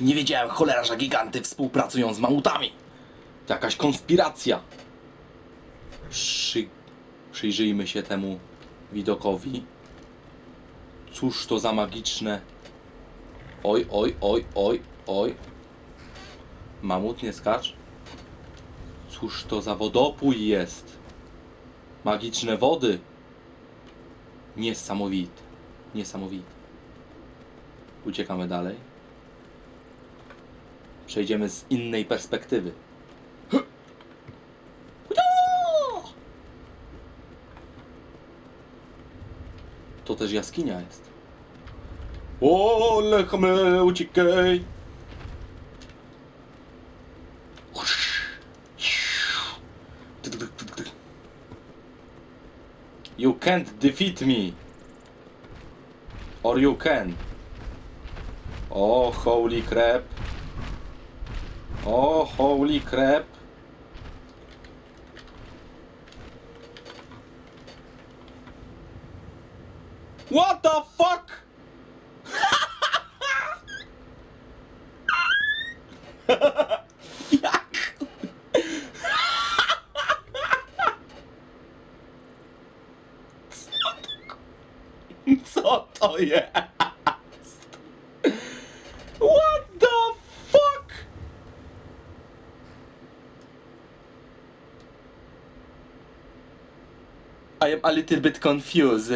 Nie wiedziałem cholera, że giganty współpracują z mamutami. To jakaś konspiracja. Przy... Przyjrzyjmy się temu widokowi. Cóż to za magiczne... Oj, oj, oj, oj, oj. Mamut, nie skacz. Cóż to za wodopój jest? Magiczne wody. Niesamowite. Niesamowite. Uciekamy dalej. Przejdziemy z innej perspektywy. To też jaskinia jest. O, lechme, uciekaj! You can't defeat me. Or you can. Oh, holy crap. Oh, holy crap. What the fuck? Jak? Co to jest? I am a little bit confused.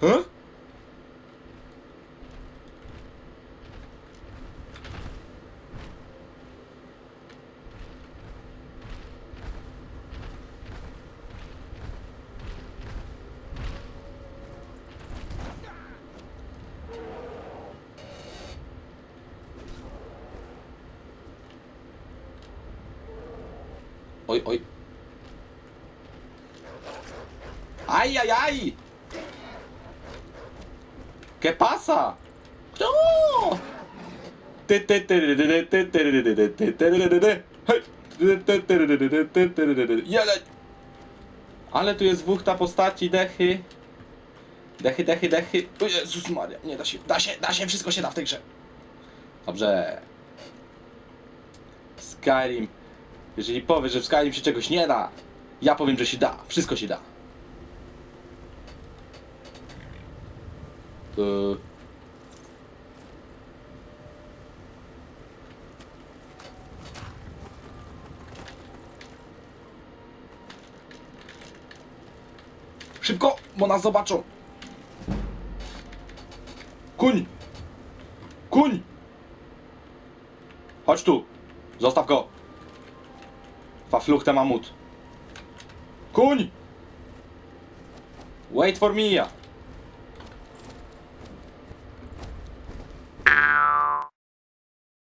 Huh? Oj, oj. Aj, aj, aj! ¿Qué pasa? ¡No! Jeleń! Ale tu jest dwóch ta postaci, dechy. Dechy, dechy, dechy. O Jezus Maria, nie da się, da się, da się, wszystko się da w tej grze. Dobrze. Skyrim jeżeli powiesz, że w Skyrim się czegoś nie da, ja powiem, że się da. Wszystko się da. Yy. Szybko, bo nas zobaczą. Kuń! Kuń! Chodź tu. Zostaw go. Verfluchte Mammut. Kuń! Wait for me.